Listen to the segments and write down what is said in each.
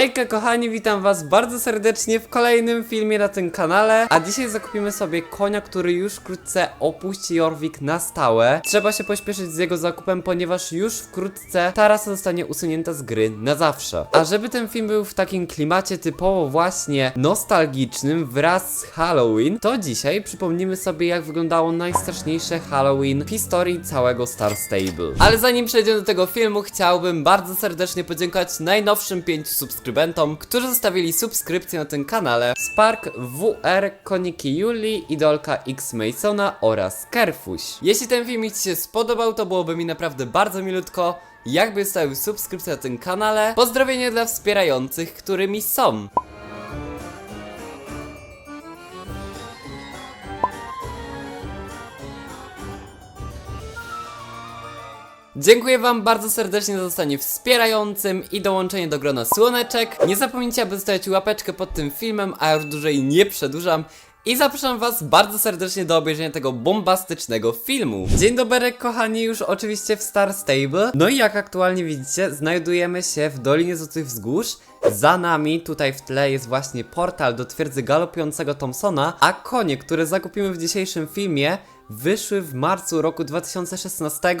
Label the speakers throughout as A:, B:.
A: Hejka kochani, witam was bardzo serdecznie w kolejnym filmie na tym kanale. A dzisiaj zakupimy sobie konia, który już wkrótce opuści Jorvik na stałe. Trzeba się pośpieszyć z jego zakupem, ponieważ już wkrótce ta rasa zostanie usunięta z gry na zawsze. A żeby ten film był w takim klimacie typowo właśnie nostalgicznym wraz z Halloween To dzisiaj przypomnimy sobie jak wyglądało najstraszniejsze Halloween w historii całego Star Stable. Ale zanim przejdziemy do tego filmu, chciałbym bardzo serdecznie podziękować najnowszym 5 subskrybentom, którzy zostawili subskrypcję na tym kanale Spark, WR, Koniki Juli, Idolka X Masona oraz Kerfuś. Jeśli ten filmik Ci się spodobał, to byłoby mi naprawdę bardzo milutko, jakby stawił subskrypcję na tym kanale. Pozdrowienie dla wspierających, którymi są. Dziękuję Wam bardzo serdecznie za zostanie wspierającym i dołączenie do grona słoneczek. Nie zapomnijcie, aby zostawić łapeczkę pod tym filmem, a już dłużej nie przedłużam. I zapraszam Was bardzo serdecznie do obejrzenia tego bombastycznego filmu. Dzień dobry, kochani, już oczywiście w Star Stable. No i jak aktualnie widzicie, znajdujemy się w Dolinie Złotych Wzgórz. Za nami, tutaj w tle, jest właśnie portal do twierdzy galopującego Thompsona, a konie, które zakupimy w dzisiejszym filmie, wyszły w marcu roku 2016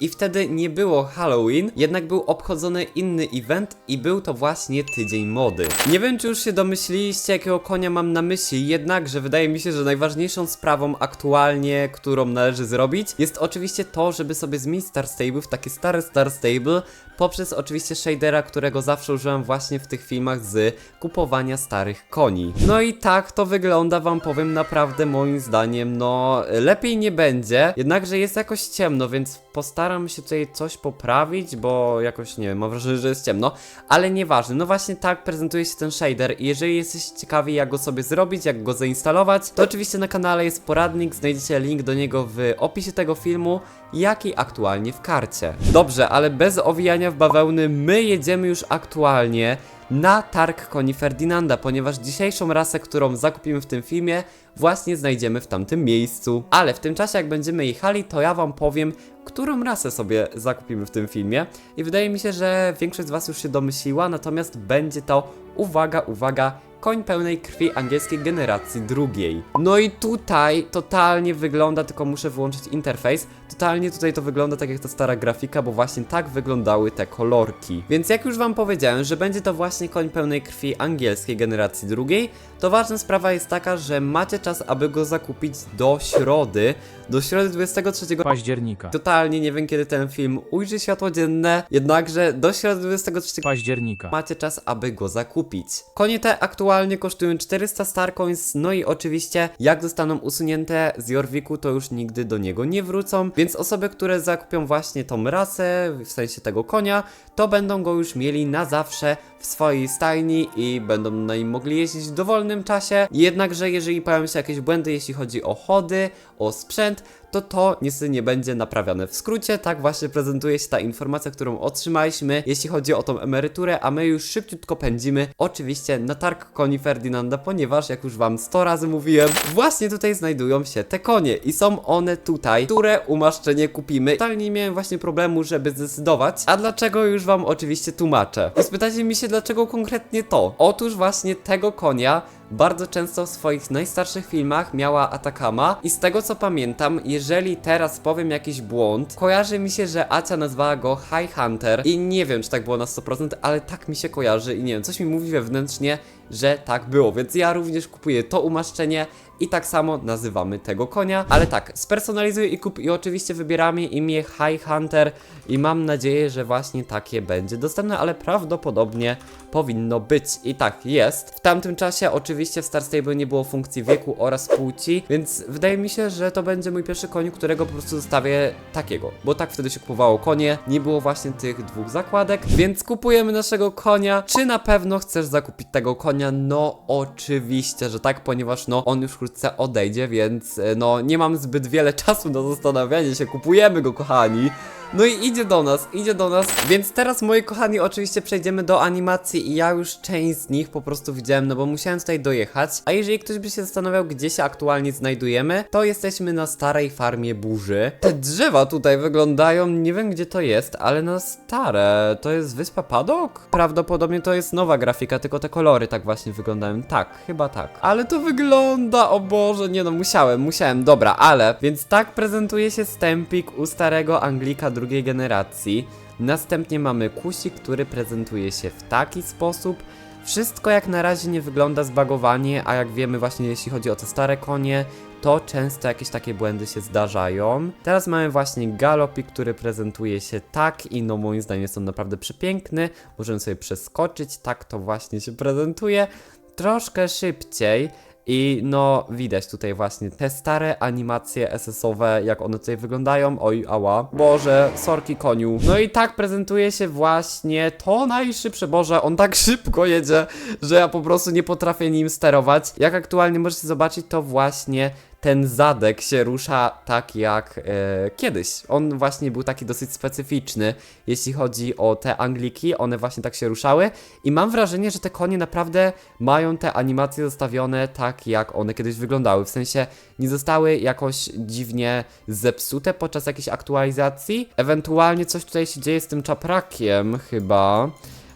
A: i wtedy nie było Halloween, jednak był obchodzony inny event i był to właśnie tydzień mody. Nie wiem, czy już się domyśliliście, jakiego konia mam na myśli, jednakże wydaje mi się, że najważniejszą sprawą aktualnie, którą należy zrobić, jest oczywiście to, żeby sobie zmienić Star Stable w takie stare Star Stable, poprzez oczywiście shadera, którego zawsze użyłem właśnie w tych filmach z kupowania starych koni. No i tak to wygląda, wam powiem naprawdę moim zdaniem, no lepiej nie będzie, jednakże jest jakoś ciemno, więc postaram się tutaj coś poprawić, bo jakoś nie wiem, mam wrażenie, że jest ciemno, ale nieważne, no właśnie tak prezentuje się ten shader i jeżeli jesteście ciekawi jak go sobie zrobić, jak go zainstalować, to oczywiście na kanale jest poradnik, znajdziecie link do niego w opisie tego filmu, jak i aktualnie w karcie. Dobrze, ale bez owijania w bawełny, my jedziemy już aktualnie na targ koni Ferdynanda, ponieważ dzisiejszą rasę, którą zakupimy w tym filmie, właśnie znajdziemy w tamtym miejscu. Ale w tym czasie, jak będziemy jechali, to ja wam powiem, którą rasę sobie zakupimy w tym filmie. I wydaje mi się, że większość z was już się domyśliła, natomiast będzie to, uwaga, uwaga, koń pełnej krwi angielskiej generacji drugiej. No i tutaj totalnie wygląda, tylko muszę wyłączyć interfejs, totalnie tutaj to wygląda tak jak ta stara grafika, bo właśnie tak wyglądały te kolorki. Więc jak już wam powiedziałem, że będzie to właśnie koń pełnej krwi angielskiej generacji drugiej, to ważna sprawa jest taka, że macie czas, aby go zakupić do środy, do środy 23
B: października.
A: Totalnie nie wiem kiedy ten film ujrzy światło dzienne, jednakże do środy 23
B: Października.
A: macie czas, aby go zakupić. Konie te aktualnie kosztują 400 Starcoins, no i oczywiście jak zostaną usunięte z Jorviku, to już nigdy do niego nie wrócą, więc osoby, które zakupią właśnie tą rasę, w sensie tego konia, to będą go już mieli na zawsze w swojej stajni i będą na nim mogli jeździć w czasie. Jednakże jeżeli pojawią się jakieś błędy, jeśli chodzi o chody, o sprzęt, to to niestety nie będzie naprawiane. W skrócie, tak właśnie prezentuje się ta informacja, którą otrzymaliśmy, jeśli chodzi o tą emeryturę, a my już szybciutko pędzimy, oczywiście na targ koni Ferdynanda, ponieważ, jak już wam 100 razy mówiłem, właśnie tutaj znajdują się te konie i są one tutaj, które umaszczenie kupimy. Totalnie nie miałem właśnie problemu, żeby zdecydować, a dlaczego już wam oczywiście tłumaczę. I spytacie mi się, dlaczego konkretnie to? Otóż właśnie tego konia bardzo często w swoich najstarszych filmach miała Atakama i z tego co pamiętam, jeżeli teraz powiem jakiś błąd, kojarzy mi się, że Acia nazwała go High Hunter i nie wiem czy tak było na 100%, ale tak mi się kojarzy i nie wiem, coś mi mówi wewnętrznie, że tak było, więc ja również kupuję to umaszczenie i tak samo nazywamy tego konia, ale tak, spersonalizuję i kup i oczywiście wybieramy imię High Hunter i mam nadzieję, że właśnie takie będzie dostępne, ale prawdopodobnie powinno być i tak jest. W tamtym czasie oczywiście w Star Stable nie było funkcji wieku oraz płci, więc wydaje mi się, że to będzie mój pierwszy koń, którego po prostu zostawię takiego, bo tak wtedy się kupowało konie, nie było właśnie tych dwóch zakładek, więc kupujemy naszego konia. Czy na pewno chcesz zakupić tego konia? No oczywiście, że tak, ponieważ no on już wkrótce odejdzie, więc e, no nie mam zbyt wiele czasu na zastanawianie się, kupujemy go kochani. No i idzie do nas, idzie do nas. Więc teraz, moi kochani, oczywiście przejdziemy do animacji i ja już część z nich po prostu widziałem, no bo musiałem tutaj dojechać. A jeżeli ktoś by się zastanawiał, gdzie się aktualnie znajdujemy, to jesteśmy na starej farmie burzy. Te drzewa tutaj wyglądają, nie wiem gdzie to jest, ale na stare. To jest wyspa Padok? Prawdopodobnie to jest nowa grafika, tylko te kolory tak właśnie wyglądają. Tak, chyba tak. Ale to wygląda, o Boże, nie no, musiałem, musiałem, dobra, ale. Więc tak prezentuje się stempik u starego Anglika drugiej generacji. Następnie mamy kusik, który prezentuje się w taki sposób. Wszystko jak na razie nie wygląda zbagowanie, a jak wiemy właśnie jeśli chodzi o te stare konie, to często jakieś takie błędy się zdarzają. Teraz mamy właśnie galopik, który prezentuje się tak i no moim zdaniem jest on naprawdę przepiękny. Możemy sobie przeskoczyć, tak to właśnie się prezentuje. Troszkę szybciej. I no, widać tutaj właśnie te stare animacje SS-owe, jak one tutaj wyglądają. Oj, ała. Boże, sorki koniu. No i tak prezentuje się właśnie to najszybsze. Boże, on tak szybko jedzie, że ja po prostu nie potrafię nim sterować. Jak aktualnie możecie zobaczyć, to właśnie ten zadek się rusza tak jak e, kiedyś. On właśnie był taki dosyć specyficzny, jeśli chodzi o te Angliki, one właśnie tak się ruszały i mam wrażenie, że te konie naprawdę mają te animacje zostawione tak jak one kiedyś wyglądały, w sensie nie zostały jakoś dziwnie zepsute podczas jakiejś aktualizacji. Ewentualnie coś tutaj się dzieje z tym czaprakiem chyba.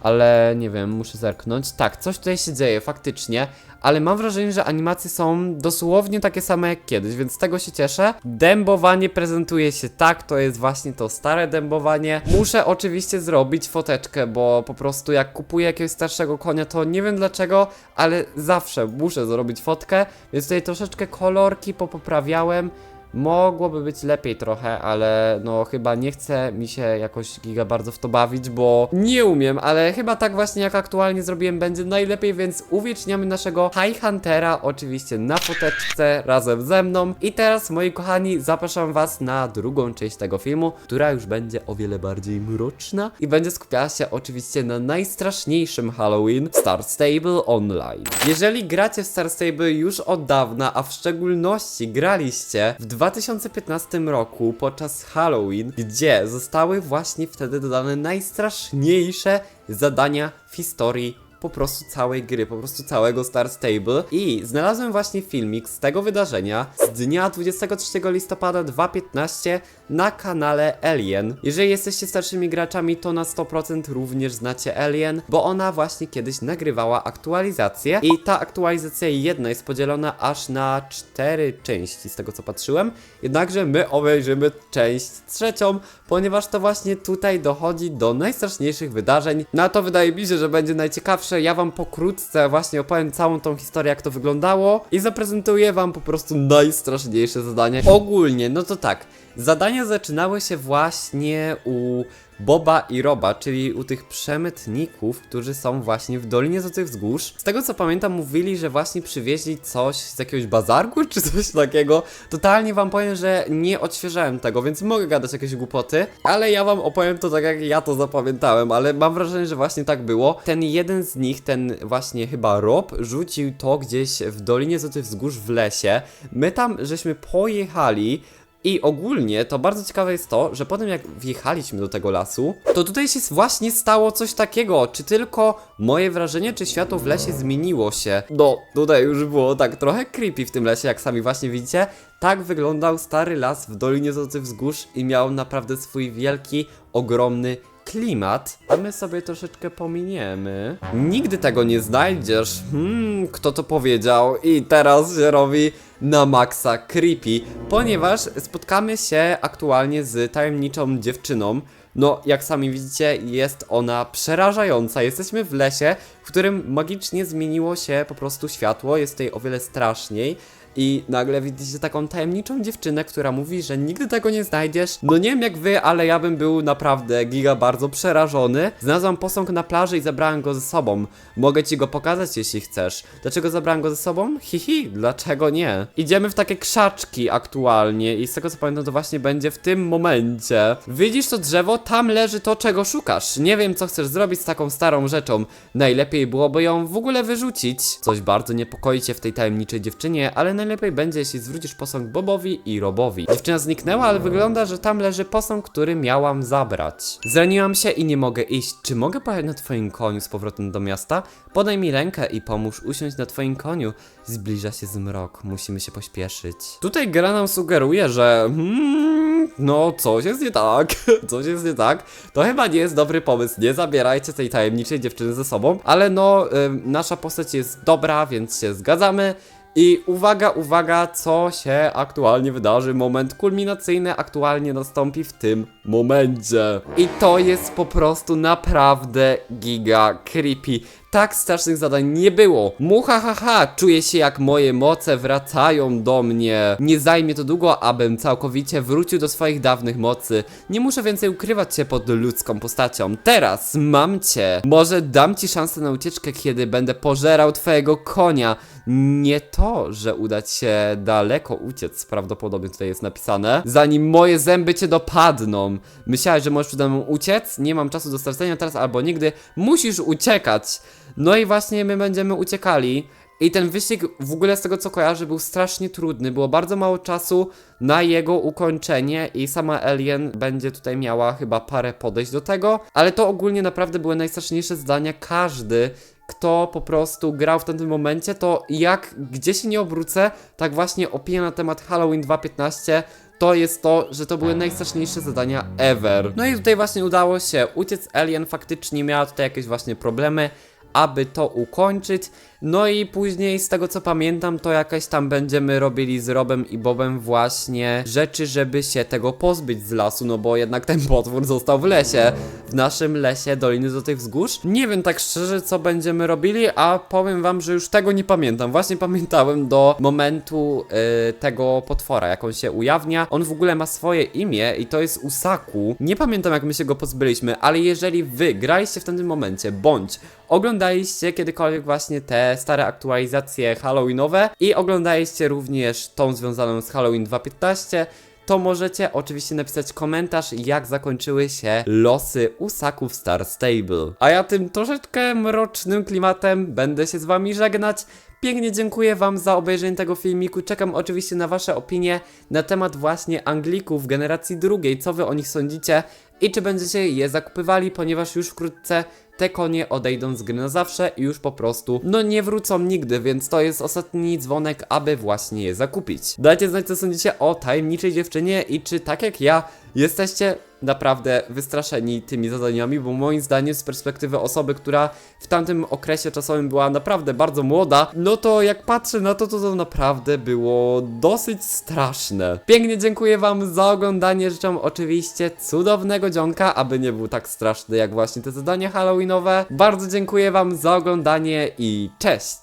A: Ale nie wiem, muszę zerknąć. Tak, coś tutaj się dzieje, faktycznie. Ale mam wrażenie, że animacje są dosłownie takie same jak kiedyś, więc z tego się cieszę. Dębowanie prezentuje się tak, to jest właśnie to stare dębowanie. Muszę oczywiście zrobić foteczkę, bo po prostu jak kupuję jakiegoś starszego konia, to nie wiem dlaczego, ale zawsze muszę zrobić fotkę, więc tutaj troszeczkę kolorki popoprawiałem. Mogłoby być lepiej trochę, ale no chyba nie chce mi się jakoś giga bardzo w to bawić, bo nie umiem, ale chyba tak właśnie jak aktualnie zrobiłem będzie najlepiej, więc uwieczniamy naszego High Huntera oczywiście na foteczce razem ze mną. I teraz moi kochani zapraszam was na drugą część tego filmu, która już będzie o wiele bardziej mroczna i będzie skupiała się oczywiście na najstraszniejszym Halloween Star Stable Online. Jeżeli gracie w Star Stable już od dawna, a w szczególności graliście w 2015 roku podczas Halloween, gdzie zostały właśnie wtedy dodane najstraszniejsze zadania w historii po prostu całej gry, po prostu całego Star Stable i znalazłem właśnie filmik z tego wydarzenia z dnia 23 listopada 2015 na kanale Alien. Jeżeli jesteście starszymi graczami, to na 100% również znacie Alien, bo ona właśnie kiedyś nagrywała aktualizację i ta aktualizacja jedna jest podzielona aż na cztery części z tego co patrzyłem, jednakże my obejrzymy część trzecią, ponieważ to właśnie tutaj dochodzi do najstraszniejszych wydarzeń. Na to wydaje mi się, że będzie najciekawsze. Ja wam pokrótce właśnie opowiem całą tą historię, jak to wyglądało i zaprezentuję wam po prostu najstraszniejsze zadania. Ogólnie, no to tak. Zadania zaczynały się właśnie u Boba i Roba, czyli u tych przemytników, którzy są właśnie w Dolinie Złotych Wzgórz. Z tego co pamiętam, mówili, że właśnie przywieźli coś z jakiegoś bazarku czy coś takiego. Totalnie wam powiem, że nie odświeżałem tego, więc mogę gadać jakieś głupoty, ale ja wam opowiem to tak, jak ja to zapamiętałem, ale mam wrażenie, że właśnie tak było. Ten jeden z nich, ten właśnie chyba Rob, rzucił to gdzieś w Dolinie Złotych Wzgórz w lesie. My tam żeśmy pojechali. I ogólnie to bardzo ciekawe jest to, że potem jak wjechaliśmy do tego lasu, to tutaj się właśnie stało coś takiego. Czy tylko moje wrażenie, czy światło w lesie zmieniło się? No, tutaj już było tak trochę creepy w tym lesie, jak sami właśnie widzicie. Tak wyglądał stary las w Dolinie Złotych Wzgórz i miał naprawdę swój wielki, ogromny klimat, a my sobie troszeczkę pominiemy. Nigdy tego nie znajdziesz. Hmm, kto to powiedział? I teraz się robi na maksa creepy, ponieważ spotkamy się aktualnie z tajemniczą dziewczyną. No, jak sami widzicie, jest ona przerażająca. Jesteśmy w lesie, w którym magicznie zmieniło się po prostu światło, jest tutaj o wiele straszniej. I nagle widzicie taką tajemniczą dziewczynę, która mówi, że nigdy tego nie znajdziesz. No nie wiem jak wy, ale ja bym był naprawdę giga bardzo przerażony. Znalazłam posąg na plaży i zabrałem go ze sobą. Mogę ci go pokazać, jeśli chcesz. Dlaczego zabrałem go ze sobą? Hihi, dlaczego nie? Idziemy w takie krzaczki aktualnie i z tego co pamiętam to właśnie będzie w tym momencie. Widzisz to drzewo? Tam leży to, czego szukasz. Nie wiem, co chcesz zrobić z taką starą rzeczą. Najlepiej byłoby ją w ogóle wyrzucić. Coś bardzo niepokoi cię w tej tajemniczej dziewczynie, ale najlepiej będzie, jeśli zwrócisz posąg Bobowi i Robowi. Dziewczyna zniknęła, ale wygląda, że tam leży posąg, który miałam zabrać. Zraniłam się i nie mogę iść. Czy mogę pojechać na twoim koniu z powrotem do miasta? Podaj mi rękę i pomóż usiąść na twoim koniu. Zbliża się zmrok, musimy się pośpieszyć. Tutaj gra nam sugeruje, że hmm, no coś jest nie tak, coś jest nie tak. To chyba nie jest dobry pomysł, nie zabierajcie tej tajemniczej dziewczyny ze sobą, ale no ym, nasza postać jest dobra, więc się zgadzamy. I uwaga, uwaga, co się aktualnie wydarzy. Moment kulminacyjny aktualnie nastąpi w tym momencie. I to jest po prostu naprawdę giga creepy. Tak strasznych zadań nie było. Muha ha ha, czuję się jak moje moce wracają do mnie. Nie zajmie to długo, abym całkowicie wrócił do swoich dawnych mocy. Nie muszę więcej ukrywać się pod ludzką postacią. Teraz mam cię. Może dam ci szansę na ucieczkę, kiedy będę pożerał twojego konia. Nie to, że uda ci się daleko uciec, prawdopodobnie tutaj jest napisane, zanim moje zęby cię dopadną. Myślałeś, że możesz przede mną uciec? Nie mam czasu do stracenia teraz albo nigdy. Musisz uciekać. No i właśnie my będziemy uciekali. I ten wyścig w ogóle z tego co kojarzę był strasznie trudny, było bardzo mało czasu na jego ukończenie i sama Alien będzie tutaj miała chyba parę podejść do tego, ale to ogólnie naprawdę były najstraszniejsze zdania. Każdy, kto po prostu grał w tamtym momencie, to jak gdzie się nie obrócę, tak właśnie opinia na temat Halloween 2.15 to jest to, że to były najstraszniejsze zadania ever. No i tutaj właśnie udało się uciec. Alien faktycznie miała tutaj jakieś właśnie problemy, aby to ukończyć. No i później, z tego co pamiętam, to jakaś tam będziemy robili z Robem i Bobem właśnie rzeczy, żeby się tego pozbyć z lasu, no bo jednak ten potwór został w lesie, w naszym lesie Doliny Złotych Wzgórz. Nie wiem tak szczerze, co będziemy robili, a powiem wam, że już tego nie pamiętam. Właśnie pamiętałem do momentu y, tego potwora, jak on się ujawnia. On w ogóle ma swoje imię i to jest Usaku. Nie pamiętam, jak my się go pozbyliśmy, ale jeżeli wy graliście w tamtym momencie, bądź oglądaliście kiedykolwiek właśnie stare aktualizacje Halloweenowe i oglądaliście również tą związaną z Halloween 2.15, to możecie oczywiście napisać komentarz, jak zakończyły się losy Usaków Star Stable. A ja tym troszeczkę mrocznym klimatem będę się z wami żegnać. Pięknie dziękuję wam za obejrzenie tego filmiku. Czekam oczywiście na wasze opinie na temat właśnie Anglików generacji drugiej. Co wy o nich sądzicie? I czy będziecie je zakupywali, ponieważ już wkrótce te konie odejdą z gry na zawsze i już po prostu no nie wrócą nigdy, więc to jest ostatni dzwonek, aby właśnie je zakupić. Dajcie znać co sądzicie o tajemniczej dziewczynie i czy tak jak ja jesteście naprawdę wystraszeni tymi zadaniami, bo moim zdaniem z perspektywy osoby, która w tamtym okresie czasowym była naprawdę bardzo młoda, no to jak patrzę na to, to to naprawdę było dosyć straszne. Pięknie dziękuję wam za oglądanie, życzę oczywiście cudownego dzionka, aby nie był tak straszny jak właśnie te zadania halloweenowe. Bardzo dziękuję wam za oglądanie i cześć!